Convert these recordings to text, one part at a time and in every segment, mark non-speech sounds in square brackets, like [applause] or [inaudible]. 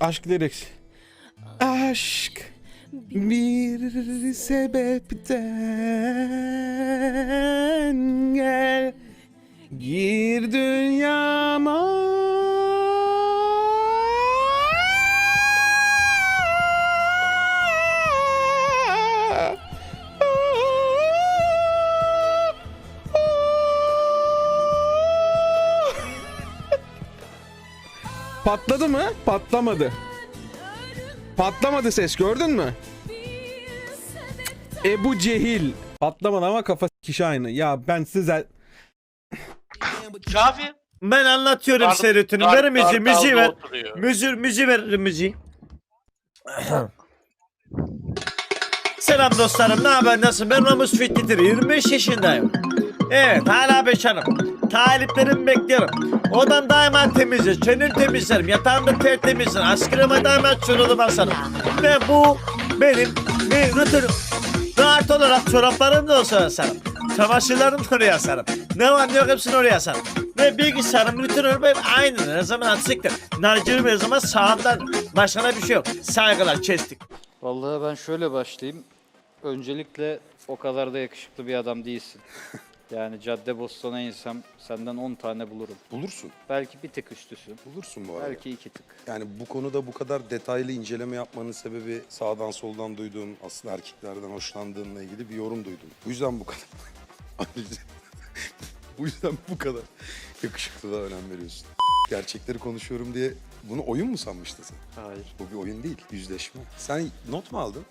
Aşk lyrics. Aşk bir sebepten gel Gir dünyama Patladı mı? Patlamadı. Patlamadı ses gördün mü? Ebu Cehil. Patlamadı ama kafa kişi aynı. Ya ben size... Kafi. Ben anlatıyorum Kar- seyrütünü. kar- Ver müziği, müziği ver. Müziği, müziği ver müziği. Selam dostlarım, ne haber, nasıl? Ben Ramus Fittitir, 25 yaşındayım. Evet, hala bekarım. Taliplerimi bekliyorum. Odan daima temizdir, çönül temizlerim, yatağımda tertemizdir, askırıma daima çorulu basarım. Ve bu benim bir rutinim. Rahat olarak çoraplarımı da olsa asarım. Çamaşırlarımı da oraya asarım. Ne var ne yok hepsini oraya asarım. Ve bilgisayarım rutin hep aynı. Her zaman açıktır. Narcırım her zaman sağımdadır. Başka bir şey yok. Saygılar kestik. Vallahi ben şöyle başlayayım. Öncelikle o kadar da yakışıklı bir adam değilsin. Yani cadde bostona insem senden 10 tane bulurum. Bulursun. Belki bir tık üstüsün. Bulursun bu arada. Belki iki tık. Yani bu konuda bu kadar detaylı inceleme yapmanın sebebi sağdan soldan duyduğum aslında erkeklerden hoşlandığınla ilgili bir yorum duydum. Bu yüzden bu kadar [laughs] bu yüzden bu kadar yakışıklılığa önem veriyorsun. Gerçekleri konuşuyorum diye bunu oyun mu sanmıştın sen? Hayır. Bu bir oyun değil, yüzleşme. Sen not mu aldın?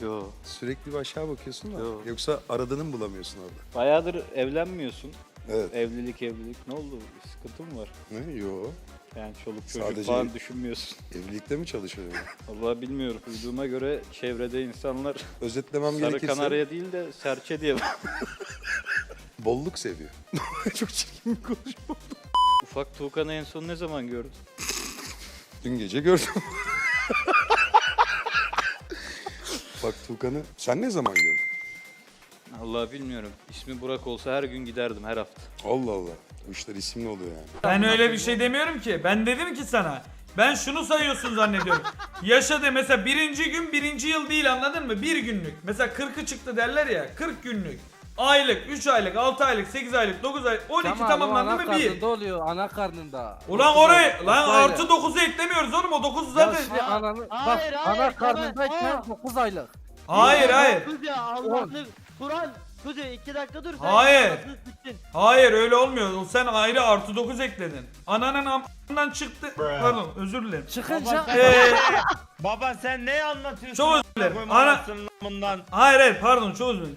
Yo. Sürekli bir aşağı bakıyorsun da. Yo. Yoksa aradığını mı bulamıyorsun orada? Bayağıdır evlenmiyorsun. Evet. Evlilik evlilik. Ne oldu? Bir sıkıntı mı var? Ne? Yo. Yani çoluk çocuk Sadece- falan düşünmüyorsun. [laughs] Evlilikte mi çalışıyorsun? Vallahi bilmiyorum. Duyduğuma göre çevrede insanlar [laughs] Özetlemem sarı gerekirse kanarya değil de serçe diye [laughs] bolluk seviyor. Çok çirkin bir konuşma. Ufak Tuğkan'ı en son ne zaman gördün? Dün gece gördüm. Bak Tuğkan'ı sen ne zaman gördün? Allah bilmiyorum. İsmi Burak olsa her gün giderdim her hafta. Allah Allah. Bu işler isimli oluyor yani. Ben öyle bir şey demiyorum ki. Ben dedim ki sana. Ben şunu sayıyorsun zannediyorum. Yaşadı mesela birinci gün birinci yıl değil anladın mı? Bir günlük. Mesela 40'ı çıktı derler ya. 40 günlük. Aylık, 3 aylık, 6 aylık, 8 aylık, 9 aylık, 12 tamamlandı mı? 1. karnında oluyor, ana karnında. Ulan orayı ay- lan artı 9'u eklemiyoruz oğlum o 9 Ya zaten. şimdi ananı, bak hayır, hayır, ana tamam. karnındayken Aa. 9 aylık. Hayır hayır. Kız ya Allah'ını Kur'an Kuzey iki dakika dur sen Hayır. Hayır öyle olmuyor. Sen ayrı artı 9 ekledin. Ananın amından çıktı. Pardon özür dilerim. Çıkınca Eee Baba sen ne anlatıyorsun? Çok özür dilerim. Ana- Bundan. hayır hayır pardon çok özür dilerim.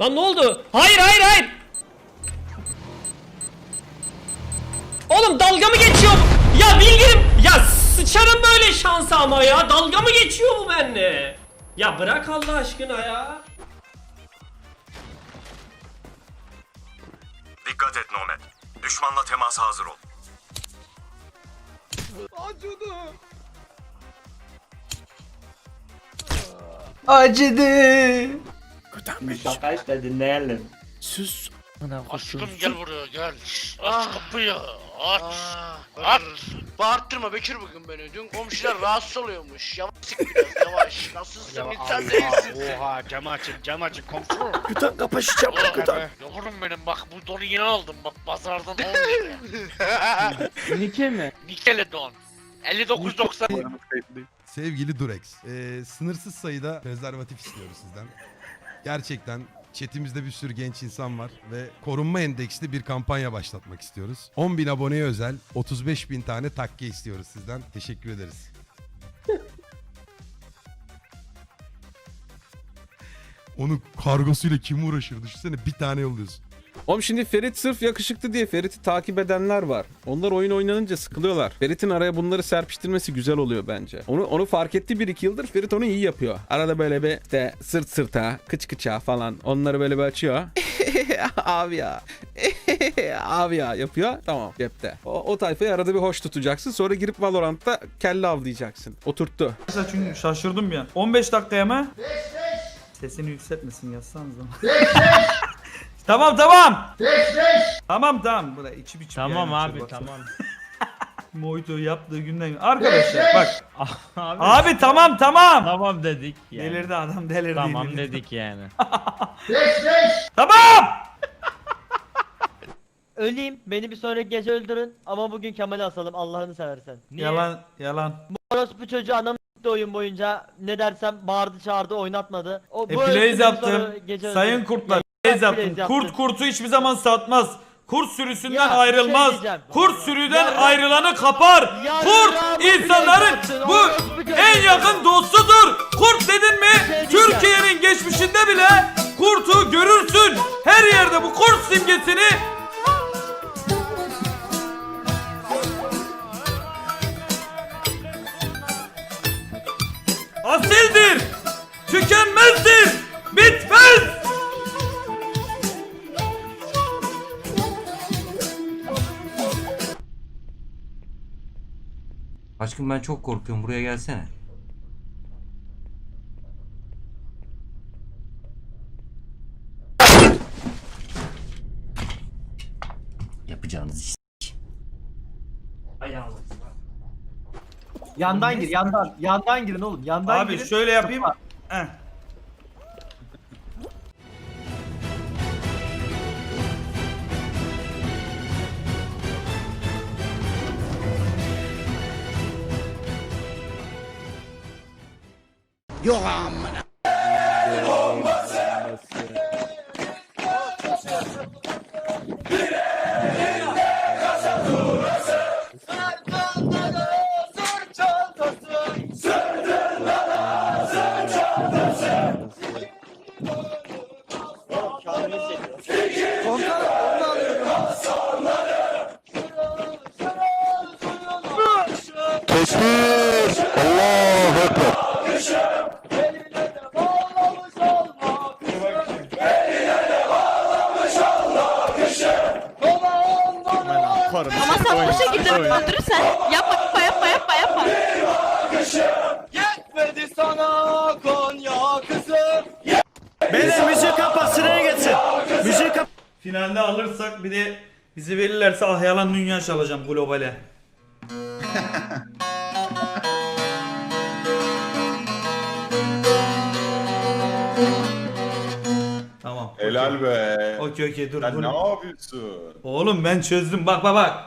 Lan ne oldu? Hayır hayır hayır. Oğlum dalga mı geçiyor bu? Ya bilgilim ya sıçarım böyle şansa ama ya dalga mı geçiyor bu benimle? Ya bırak Allah aşkına ya. Dikkat et Nomad. Düşmanla temasa hazır ol. Şaka işte dinleyelim. Aşkım gel buraya gel. Aç kapıyı. Aç. Aç. Bağırttırma Bekir bugün beni. Dün komşular rahatsız oluyormuş. Yavaş biraz yavaş. Nasılsın insan değilsin. Oha cam açın cam açın komşu. Kütan kapışacağım kütan. Yavrum benim bak bu donu yeni aldım bak pazardan 10 lira. [laughs] Nike mi? Nikele don. 59.90. Sevgili Durex, e, sınırsız sayıda prezervatif istiyoruz sizden. Gerçekten chatimizde bir sürü genç insan var ve korunma endeksli bir kampanya başlatmak istiyoruz. 10 bin aboneye özel 35 bin tane takke istiyoruz sizden. Teşekkür ederiz. [laughs] Onun kargosuyla kim uğraşır? Düşünsene bir tane yolluyorsun. Oğlum şimdi Ferit sırf yakışıklı diye Ferit'i takip edenler var. Onlar oyun oynanınca sıkılıyorlar. Ferit'in araya bunları serpiştirmesi güzel oluyor bence. Onu onu fark etti bir iki yıldır. Ferit onu iyi yapıyor. Arada böyle bir işte sırt sırta, kıç kıça falan onları böyle bir açıyor. [laughs] Abi ya. [laughs] Abi ya yapıyor. Tamam cepte. O, o tayfayı arada bir hoş tutacaksın. Sonra girip Valorant'ta kelle avlayacaksın. Oturttu. Mesela çünkü şaşırdım bir an. 15 dakikaya mı? Sesini yükseltmesin yazsanız ama. Tamam tamam. Tamam tamam. Buraya içip içip Tamam abi baksana. tamam. [laughs] Mojito yaptığı günden. Arkadaşlar bak. [laughs] abi, Abi tamam tamam. tamam dedik yani. Delirdi adam delirdi. Tamam delirdi. dedik yani. [laughs] Tamam. Öleyim. Beni bir sonraki gece öldürün. Ama bugün Kemal'i asalım Allah'ını seversen. Yalan yalan. Orospu çocuğu anam s**ti oyun boyunca ne dersem bağırdı çağırdı oynatmadı. O, E bu öldükten plays yaptım. sonra gece Sayın öldü. kurtlar Yaptım. yaptın. Kurt kurtu hiçbir zaman satmaz. Kurt sürüsünden Ya, şey ayrılmaz. diyeceğim. Kurt sürüden Yarra- ayrılanı kapar. Yarra- Kurt plays insanların yaptın, bu en yakın dostudur. Kurt dedin mi şey. Türkiye'nin geçmişinde bile kurtu görürsün. Her yerde bu kurt simgesini asildir. Aşkım ben çok korkuyorum buraya gelsene. Yapacağınız iş. Yandan gir yandan. Yandan girin oğlum. Yandan Abi girin. şöyle yapayım. Heh. Ama şekilde öldürürsen yapma yapma yapma yapma. Beyler müzik kapat sıraya geçsin. Müzik kapat. Finalde alırsak bir de bizi verirlerse ah yalan dünya çalacağım globale. [laughs] tamam. Helal be. Okey okey dur Sen dur. ne yapıyorsun? Oğlum ben çözdüm bak bak bak.